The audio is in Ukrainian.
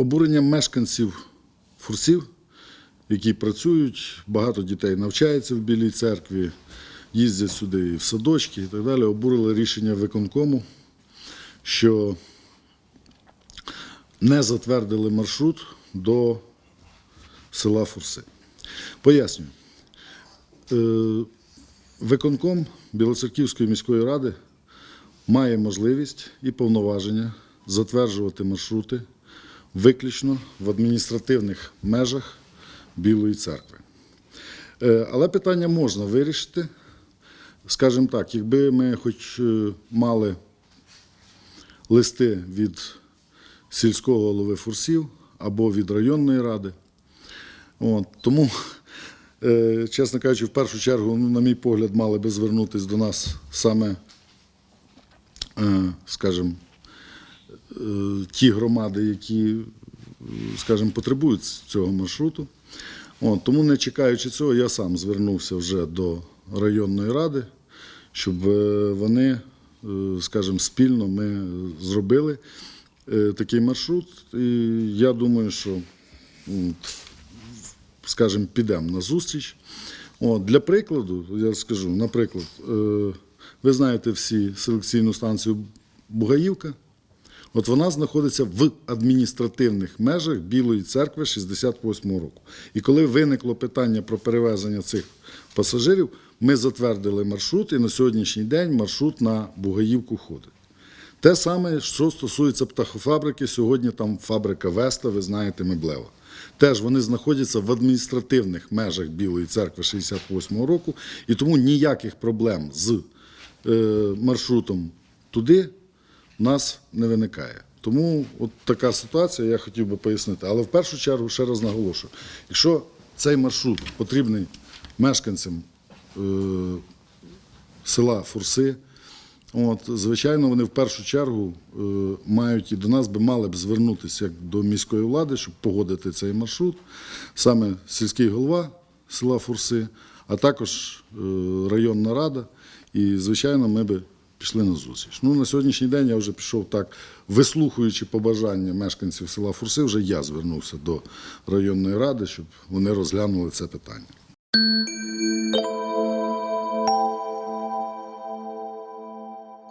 обурення мешканців Фурсів, які працюють, багато дітей навчається в Білій церкві, їздять сюди і в садочки і так далі, обурили рішення виконкому, що не затвердили маршрут до села Фурси. Пояснюю. Е, Виконком Білоцерківської міської ради має можливість і повноваження затверджувати маршрути виключно в адміністративних межах Білої церкви. Е, Але питання можна вирішити. Скажімо так, якби ми хоч е, мали листи від сільського голови Фурсів або від районної ради. От, тому, е, чесно кажучи, в першу чергу, ну, на мій погляд, мали би звернутися до нас саме, скажімо, ті громади, які, е, скажімо, потребують цього маршруту. От, тому, не чекаючи цього, я сам звернувся вже до районної ради, щоб е, вони, е, скажімо, спільно ми зробили е, такий маршрут. І я думаю, що скажімо, підемо на зустріч. От, для прикладу, я скажу, наприклад, е, ви знаєте всі селекційну станцію Бугаївка. От вона знаходиться в адміністративних межах Білої церкви 68-го року. І коли виникло питання про перевезення цих пасажирів, ми затвердили маршрут, і на сьогоднішній день маршрут на Бугаївку ходить. Те саме, що стосується птахофабрики, сьогодні там фабрика Веста, ви знаєте, меблева. Теж вони знаходяться в адміністративних межах Білої церкви 68-го року, і тому ніяких проблем з е, маршрутом туди нас не виникає. Тому от така ситуація, я хотів би пояснити. Але в першу чергу ще раз наголошую: якщо цей маршрут потрібний мешканцям е, села Фурси, От, звичайно, вони в першу чергу е, мають і до нас би мали б звернутися як до міської влади, щоб погодити цей маршрут, саме сільський голова села Фурси, а також е, районна рада. І, звичайно, ми би пішли на зустріч. Ну, на сьогоднішній день я вже пішов так, вислухаючи побажання мешканців села Фурси, вже я звернувся до районної ради, щоб вони розглянули це питання.